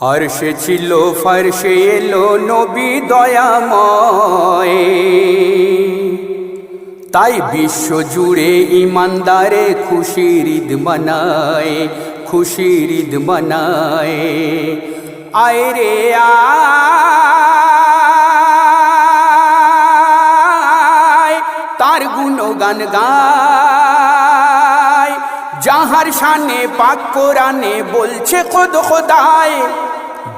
হর্ষে ছিল ফর্ষে এলো নবী দয়াময়। তাই বিশ্ব জুড়ে ইমানদারে খুশির ঈদ মানায়, খুশির ঈদ মানায়। আয় রে আয়, তার গুণগান গায়। যাহার শানে পাক কোরআনে বলছে খোদ খোদায়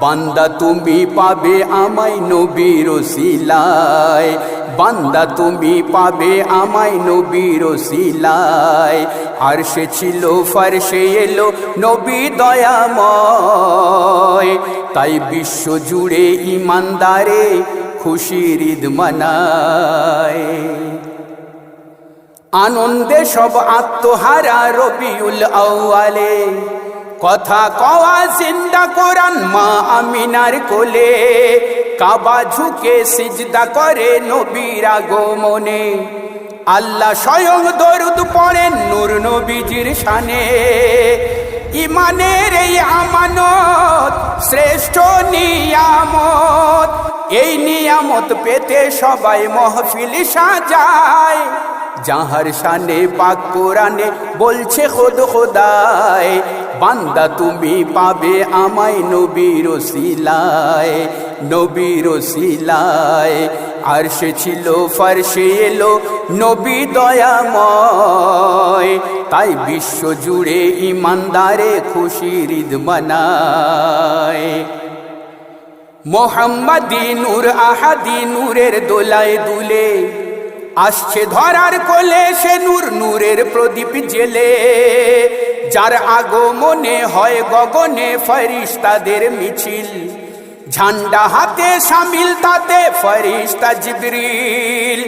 বান্দা তুমি পাবে আমায় নবীর শিলায় বান্দা তুমি পাবে আমায় নবীর শিলায় আর সে ছিল ফারসে এলো নবী দয়াময়। তাই বিশ্ব জুড়ে ইমানদারে খুশির ঈদ মানায়। আনন্দে সব আত্মহারা রবিউল আউয়ালে। কথা কওয়া জিন্দা কোরআন মা আমিনার কোলে। কাবা ঝুঁকে সিজদা করে নবীর আগমনে। আল্লাহ স্বয়ং দরুদ পড়েন নূর নবীজির শানে। ইমানের এই আমানত, শ্রেষ্ঠ নিয়ামত। এই নিয়ামত পেতে সবাই মহফিল সাজায়। যাহার শানে, পাক কোরআনে বলছে, খোদ খোদায়, বান্দা তুমি পাবে আমায় নবীর শিলায় নবীর শিলায় আর সে ছিল ফারসে, এলো নবী দয়াময়। তাই বিশ্ব জুড়ে ইমানদারে খুশির ঈদ মানায়। মোহাম্মদী নূর, আহাদি নূরের দোলায় দুলে আসছে ধরার কোলে সে নূর নূরের প্রদীপ জেলে। যার আগমনে হয় গগনে ফরিস্তাদের মিছিল। ঝান্ডা হাতে সামিল তাতে ফরিস্তা জিবরিল।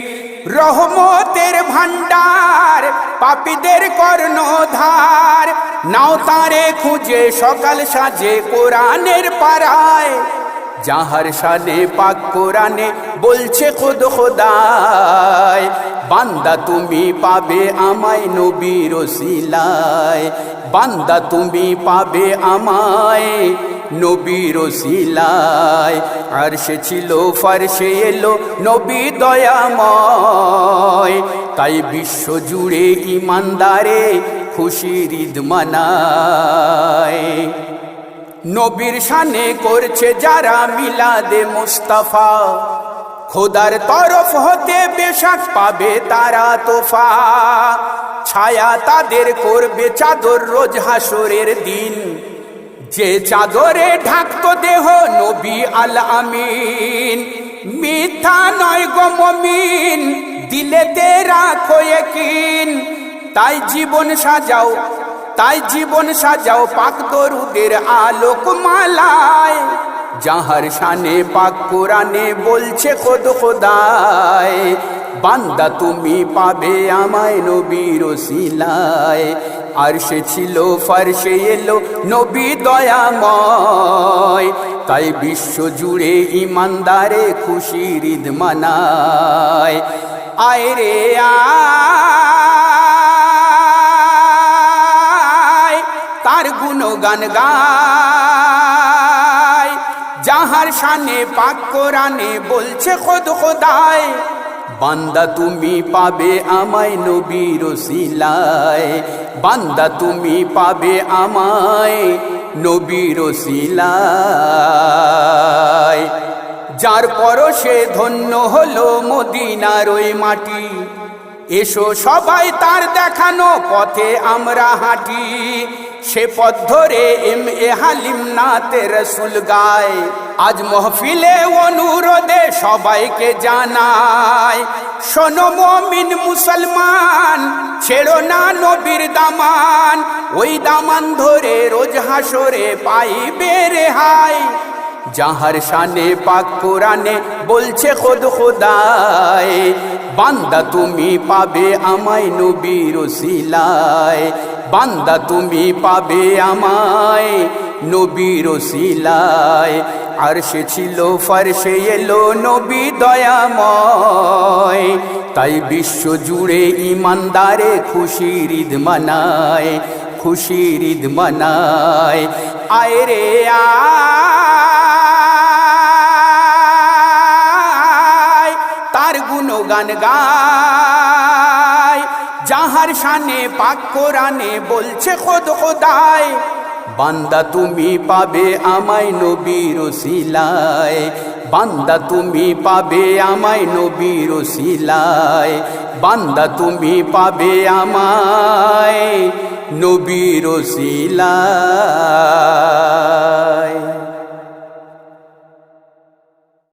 রহমতের ভান্ডার পাপীদের কর্ণধার। নাও তারে খুঁজে সকাল সাজে কোরআনের পাড়ায়। যাহার সানে পাক কোরআনে বলছে খোদ খোদায়, বান্দা তুমি পাবে আমায় নবীর শিলায় বান্দা তুমি পাবে আমায় নবীর শিলায় আর সে ছিল ফারসে এলো, নবী দয়াময়। তাই বিশ্ব জুড়ে ইমানদারে খুশির ঈদ মানায়। নবীর শানে করছে যারা মিলাদে মুস্তাফা। খোদার তরফ হতে বেশাক পাবে তারা তোফা। ছায়া তাদের করবে চাদর রোজ হাসরের দিন। যে চাদরে ঢাকতো দেহ নবী আল আমিন। মিথ্যা নয় গো মমিন, দিলেতে রাখো একিন তাই জীবন সাজাও তাই জীবন সাজাও পাক দরুদের আলোক মালায়। যাহার শানে পাক কোরআনে বলছে, খোদ খোদায়, বান্দা তুমি পাবে আমায় নবীর শিলায় আর সে ছিল ফারসে এলো নবী দয়াময়। তাই বিশ্ব জুড়ে ইমানদারে খুশি ঈদ মানায়। আয় রে আয়। গুণগান গায়। যাহার শানে পাক কোরআনে বলছে খোদ খোদায়, বান্দা তুমি পাবে আমায় নবীর শিলায় বান্দা তুমি পাবে আমায় নবীর শিলায় যার পরশে ধন্য হলো মদিনার ওই মাটি। এসো সবাই তার দেখানো পথে আমরা হাঁটি। সে পথ ধরে এম এ হালিম নাতে রসুল গায়। আজ মহফিলে অনুরোধে সবাইকে জানায় শোনো মমিন মুসলমান, ছেড়ো না নবীর দামান, ওই দামান ধরে রোজ হাসরে পাইবে রেহাই। যাহার শানে পাক কোরআনে বলছে, খোদ খোদায় বান্দা তুমি পাবে আমায় নবীর শিলায় বান্দা তুমি পাবে আমায় নবীর শিলায় আর সে ছিল ফার্সে এলো নবী দয়াময়। তাই বিশ্ব জুড়ে ইমানদারে খুশি ঈদ মানায় খুশি ঈদ মানায়। আয় রে তার গুণ গান গায়। আল্লাহর শানে, পাক কোরআনে বলছে খোদ খোদায়, বান্দা তুমি পাবে আমায় নবীর শিলায় বান্দা তুমি পাবে আমায় নবীর শিলায় বান্দা তুমি পাবে আমায় নবীর শিলায়